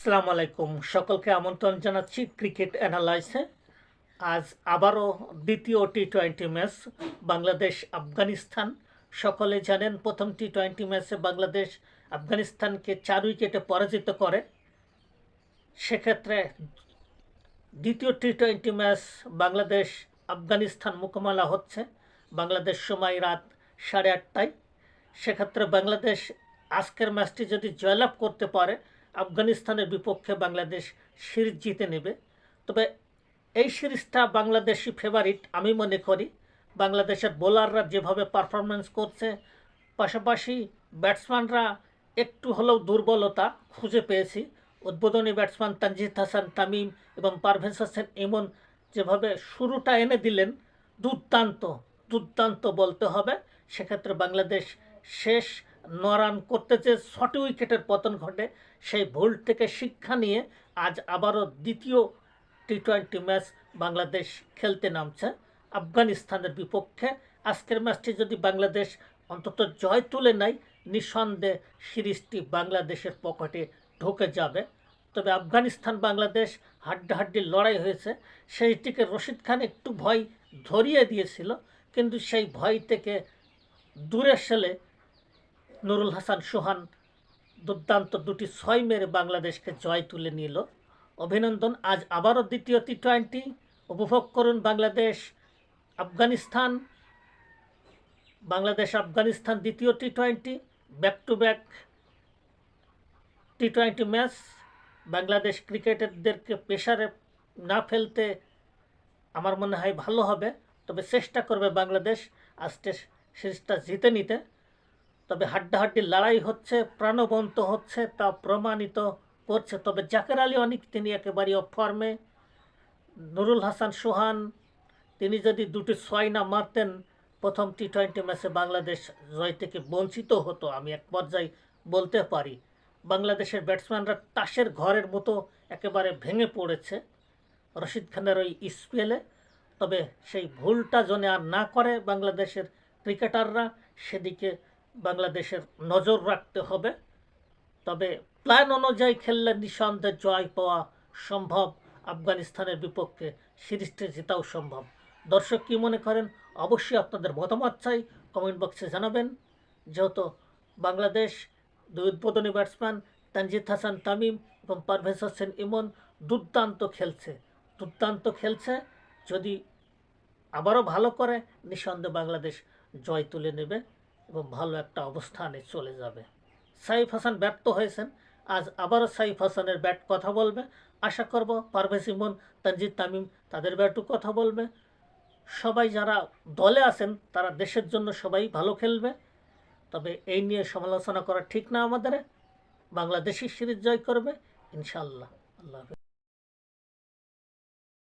আসসালামু আলাইকুম। সকলকে আমন্ত্রণ জানাচ্ছি ক্রিকেট অ্যানালাইসে। আজ আবারও দ্বিতীয় T twenty match Bangladesh Afghanistan সকলে জানেন প্রথম টি টোয়েন্টি ম্যাচে বাংলাদেশ আফগানিস্তানকে চার উইকেটে পরাজিত করে। সেক্ষেত্রে দ্বিতীয় T twenty match Bangladesh Afghanistan মোকাবেলা হচ্ছে। বাংলাদেশ সময় রাত সাড়ে আটটায়। সেক্ষেত্রে বাংলাদেশ আজকের ম্যাচটি যদি জয়লাভ করতে পারে আফগানিস্তানের বিপক্ষে বাংলাদেশ সিরিজ জিতে নেবে। তবে এই সিরিজটা বাংলাদেশি ফেভারিট আমি মনে করি। বাংলাদেশের বোলাররা যেভাবে পারফরমেন্স করছে, পাশাপাশি ব্যাটসম্যানরা একটু হলেও দুর্বলতা খুঁজে পেয়েছি। উদ্বোধনী ব্যাটসম্যান তানজিদ হাসান, তামিম এবং পারভেজ হাসান ইমন যেভাবে শুরুটা এনে দিলেন, দুর্দান্ত দুর্দান্ত বলতে হবে। সেক্ষেত্রে বাংলাদেশ শেষ ন রান করতে যে ছটি উইকেটের পতন ঘটে। সেই ভুল থেকে শিক্ষা নিয়ে আজ আবারও দ্বিতীয় টি টোয়েন্টি ম্যাচ বাংলাদেশ খেলতে নামছে আফগানিস্তানের বিপক্ষে। আজকের ম্যাচটি যদি বাংলাদেশ অন্তত জয় তুলে নেয়, নিঃসন্দেহে সিরিজটি বাংলাদেশের পকেটে ঢুকে যাবে। তবে আফগানিস্তান বাংলাদেশ হাড্ডাহাড্ডি লড়াই হয়েছে। সেইটিকে রশিদ খান একটু ভয় ধরিয়ে দিয়েছিল, কিন্তু সেই ভয় থেকে দূরে সেলে নুরুল হাসান সোহান দুর্দান্ত দুটি ছয় মেরে বাংলাদেশকে জয় তুলে নিল। অভিনন্দন, আজ আবারও দ্বিতীয় টি টোয়েন্টি উপভোগ করুন বাংলাদেশ, আফগানিস্তান। বাংলাদেশ, আফগানিস্তান দ্বিতীয় T twenty back to back T twenty match Bangladesh ক্রিকেটারদেরকে প্রেশারে না ফেলতে আমার মনে হয় ভালো হবে। তবে চেষ্টা করবে বাংলাদেশ। আজকে সিরিজটা জিতে নিতে। তবে হাড্ডাহাড্ডি লড়াই হচ্ছে, প্রাণবন্ত হচ্ছে, তা প্রমাণিত করছে। তবে জাকের আলী অনেক, তিনি একেবারে অফ ফর্মে নুরুল হাসান সোহান, তিনি যদি দুটি ছয় না মারতেন, প্রথম টি টোয়েন্টি ম্যাচে বাংলাদেশ জয় থেকে বঞ্চিত হতো, আমি এক পর্যায়ে বলতে পারি। বাংলাদেশের ব্যাটসম্যানরা তাসের ঘরের মতো একেবারে ভেঙে পড়েছে রশিদ খানের ওই স্পেলে তবে সেই ভুলটা যেন আর না করে বাংলাদেশের ক্রিকেটাররা সেদিকে বাংলাদেশের নজর রাখতে হবে। তবে প্ল্যান অনুযায়ী খেললে নিঃসন্দেহে জয় পাওয়া সম্ভব। আফগানিস্তানের বিপক্ষে সিরিজটি জেতাও সম্ভব। দর্শক কী মনে করেন? অবশ্যই আপনাদের মতামত চাই কমেন্ট বক্সে জানাবেন। যেহেতু বাংলাদেশ দুই উদ্বোধনী ব্যাটসম্যান তানজিদ হাসান তামিম এবং পারভেজ হোসেন ইমন দুর্দান্ত খেলছে। দুর্দান্ত খেলছে। যদি আবারও ভালো করে, নিঃসন্দেহে বাংলাদেশ জয় তুলে নেবে। এবং ভালো একটা অবস্থানে চলে যাবে। সাইফ হাসান ব্যর্থ হয়েছেন। আজ আবারও সাইফ হাসানের ব্যাট কথা বলবে। আশা করব পারভেজ ইমন, তানজিদ তামিম তাদের ব্যাটও কথা বলবে। সবাই যারা দলে আছেন, তারা দেশের জন্য সবাই ভালো খেলবে। তবে এই নিয়ে সমালোচনা করা ঠিক না আমাদের। বাংলাদেশি সিরিজ জয় করবে ইনশাল্লাহ আল্লাহ।